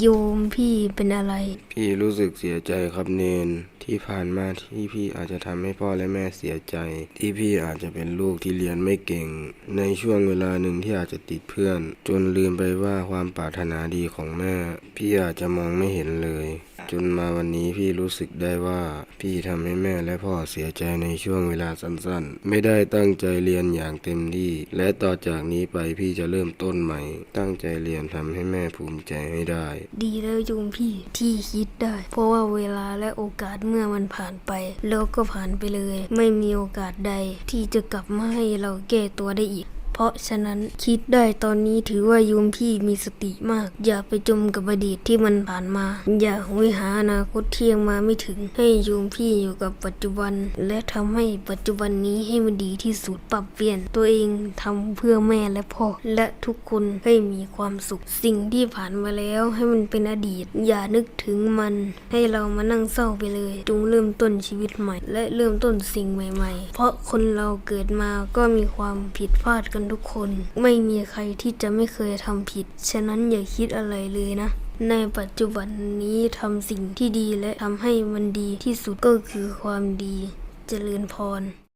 โยมพี่เป็นอะไร พี่รู้สึกเสียใจครับเนน ที่ผ่านมาที่พี่อาจจะทำให้พ่อและแม่เสียใจ ที่พี่อาจจะเป็นลูกที่เรียนไม่เก่ง ในช่วงเวลาหนึ่งที่อาจจะติดเพื่อน จนลืมไปว่าความปรารถนาดีของแม่ พี่อาจจะมองไม่เห็นเลย จนมาวันนี้พี่รู้สึกได้ว่าพี่ทำให้แม่และพ่อเสียใจในช่วงเวลาสั้นๆ ไม่ได้ตั้งใจเรียนอย่างเต็มที่ และต่อจากนี้ไปพี่จะเริ่มต้นใหม่ ตั้งใจเรียนทำให้แม่ภูมิใจให้ได้ ดีแล้วโยมพี่ที่คิดได้ เพราะว่าเวลาและโอกาสเมื่อมันผ่านไป แล้วก็ผ่านไปเลย ไม่มีโอกาสใดที่จะกลับมาให้เราแก้ตัวได้อีก เพราะฉะนั้นคิดได้ตอนนี้ถือว่าโยมพี่มีสติมาก อย่าไปจมกับอดีตที่มันผ่านมา อย่าหวยหาอนาคตที่ยังมาไม่ถึง ให้โยมพี่อยู่กับปัจจุบัน และทำให้ปัจจุบันนี้ให้มันดีที่สุดปรับเปลี่ยน ตัวเองทำเพื่อแม่และพ่อ และทุกคนให้มีความสุข สิ่งที่ผ่านมาแล้วให้มันเป็นอดีต อย่านึกถึงมัน ให้เรามานั่งเศร้าไปเลย จงเริ่มต้นชีวิตใหม่ และเริ่มต้นสิ่งใหม่ ๆ เพราะคนเราเกิดมาก็มีความผิดพลาดกันทุกคน ไม่มีใครที่จะไม่เคยทำผิด ฉะนั้นอย่าคิดอะไรเลยนะ ในปัจจุบันนี้ทำสิ่งที่ดีและทำให้มันดีที่สุดก็คือความดี เจริญพร